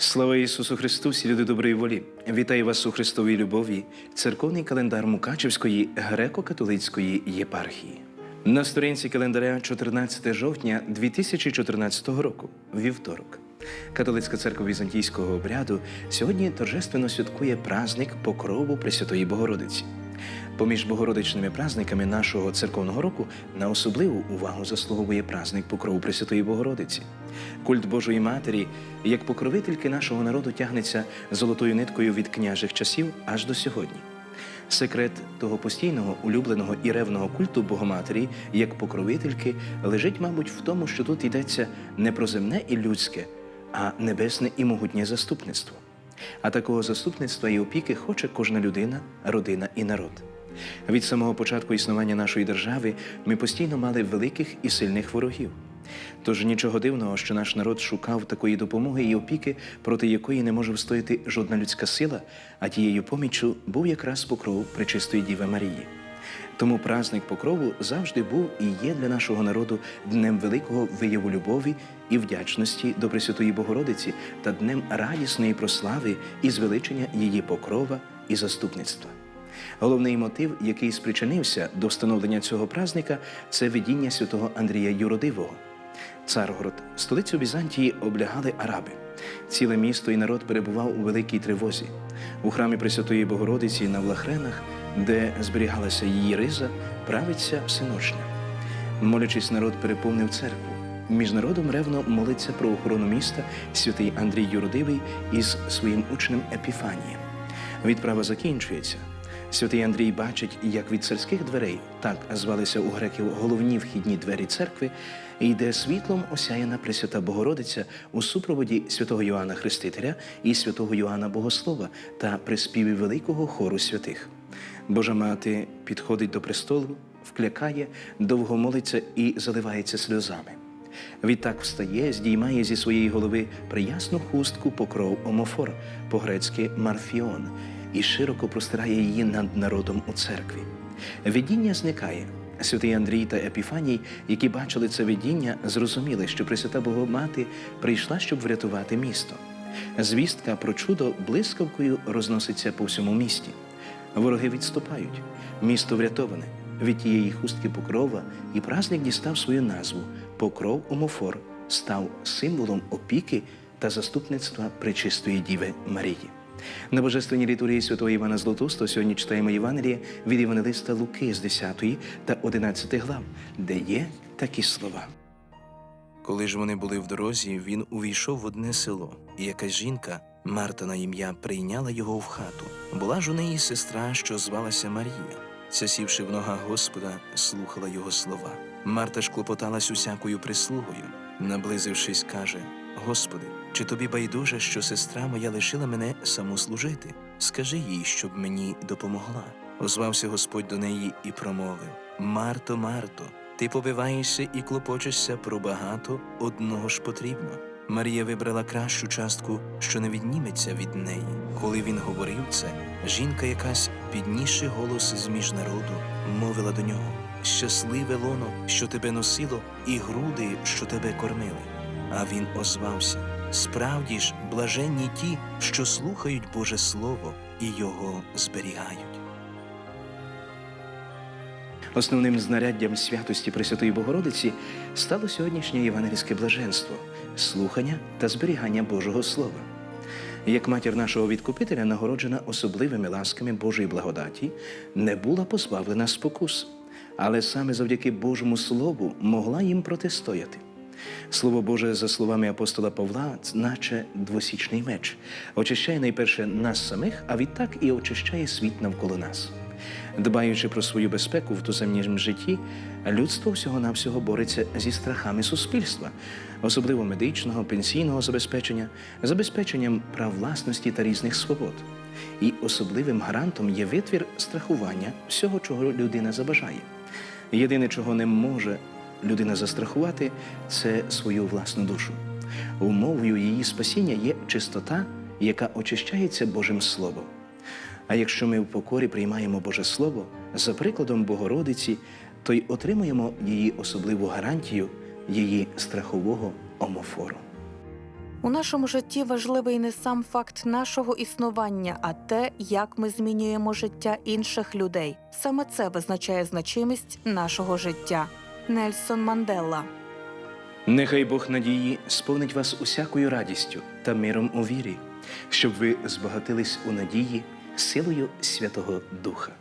Слава Ісусу Христу, всі люди доброї волі! Вітаю вас у Христовій любові, церковний календар Мукачевської греко-католицької єпархії. На сторінці календаря 14 жовтня 2014 року, вівторок. Католицька церква візантійського обряду сьогодні торжественно святкує праздник Покрову Пресвятої Богородиці. Поміж богородичними праздниками нашого церковного року на особливу увагу заслуговує праздник Покрову Пресвятої Богородиці. Культ Божої Матері, як покровительки нашого народу, тягнеться золотою ниткою від княжих часів аж до сьогодні. Секрет того постійного, улюбленого і ревного культу Богоматері як покровительки лежить, мабуть, в тому, що тут йдеться не про земне і людське, а небесне і могутнє заступництво. А такого заступництва і опіки хоче кожна людина, родина і народ. Від самого початку існування нашої держави ми постійно мали великих і сильних ворогів. Тож нічого дивного, що наш народ шукав такої допомоги і опіки, проти якої не може встояти жодна людська сила, а тією поміччю був якраз покров Пречистої Діви Марії. Тому праздник Покрову завжди був і є для нашого народу днем великого вияву любові і вдячності до Пресвятої Богородиці та днем радісної прослави і звеличення її покрова і заступництва. Головний мотив, який спричинився до встановлення цього празника, це видіння святого Андрія Юродивого. Царгород, столицю Візантії, облягали араби. Ціле місто і народ перебував у великій тривозі. У храмі Пресвятої Богородиці на Влахренах, де зберігалася її риза, правиться всеночня. Молячись, народ переповнив церкву. Між народом ревно молиться про охорону міста святий Андрій Юродивий із своїм учнем Епіфанієм. Відправа закінчується. Святий Андрій бачить, як від царських дверей, так звалися у греків головні вхідні двері церкви, йде світлом осяяна Пресвята Богородиця у супроводі святого Йоанна Хрестителя і святого Йоанна Богослова та при співі великого хору святих. Божа мати підходить до престолу, вклякає, довго молиться і заливається сльозами. Відтак встає, здіймає зі своєї голови приясну хустку покров омофор, по-грецьки марфіон, і широко простирає її над народом у церкві. Видіння зникає. Святий Андрій та Епіфаній, які бачили це видіння, зрозуміли, що Пресвята Богомати прийшла, щоб врятувати місто. Звістка про чудо блискавкою розноситься по всьому місті. Вороги відступають, місто врятоване. Від тієї хустки покрова і праздник дістав свою назву Покров Омофор став символом опіки та заступництва Пречистої Діви Марії. На божественній літургії святого Івана Златоустого сьогодні читаємо Євангеліє від Євангелиста Луки з 10 та 11 глав, де є такі слова. Коли ж вони були в дорозі, він увійшов в одне село, і якась жінка, Марта на ім'я, прийняла його в хату. Була ж у неї сестра, що звалася Марія. Ця сівши в ногах Господа, слухала його слова. Марта ж клопоталась усякою прислугою. Наблизившись, каже: Господи, чи тобі байдуже, що сестра моя лишила мене саму служити? Скажи їй, щоб мені допомогла. Озвався Господь до неї і промовив: Марто, Марто, ти побиваєшся і клопочешся про багато, одного ж потрібно. Марія вибрала кращу частку, що не відніметься від неї. Коли він говорив це, жінка якась, піднісши голос з між народу, мовила до нього: Щасливе лоно, що тебе носило, і груди, що тебе кормили. А він озвався: Справді ж, блаженні ті, що слухають Боже Слово і його зберігають. Основним знаряддям святості Пресвятої Богородиці стало сьогоднішнє євангельське блаженство, слухання та зберігання Божого Слова. Як матір нашого відкупителя, нагороджена особливими ласками Божої благодаті, не була позбавлена спокус, але саме завдяки Божому Слову могла їм протистояти. Слово Боже, за словами апостола Павла, наче двосічний меч, очищає найперше нас самих, а відтак і очищає світ навколо нас. Дбаючи про свою безпеку в туземнім житті, людство всього-навсього бореться зі страхами суспільства, особливо медичного, пенсійного забезпечення, забезпеченням прав власності та різних свобод. І особливим гарантом є витвір страхування всього, чого людина забажає. Єдине, чого не може людина застрахувати, це свою власну душу. Умовою її спасіння є чистота, яка очищається Божим Словом. А якщо ми в покорі приймаємо Боже Слово за прикладом Богородиці, то й отримуємо її особливу гарантію, її страхового омофору. У нашому житті важливий не сам факт нашого існування, а те, як ми змінюємо життя інших людей. Саме це визначає значимість нашого життя. Нельсон Мандела. Нехай Бог надії сповнить вас усякою радістю та миром у вірі, щоб ви збагатились у надії силою Святого Духа.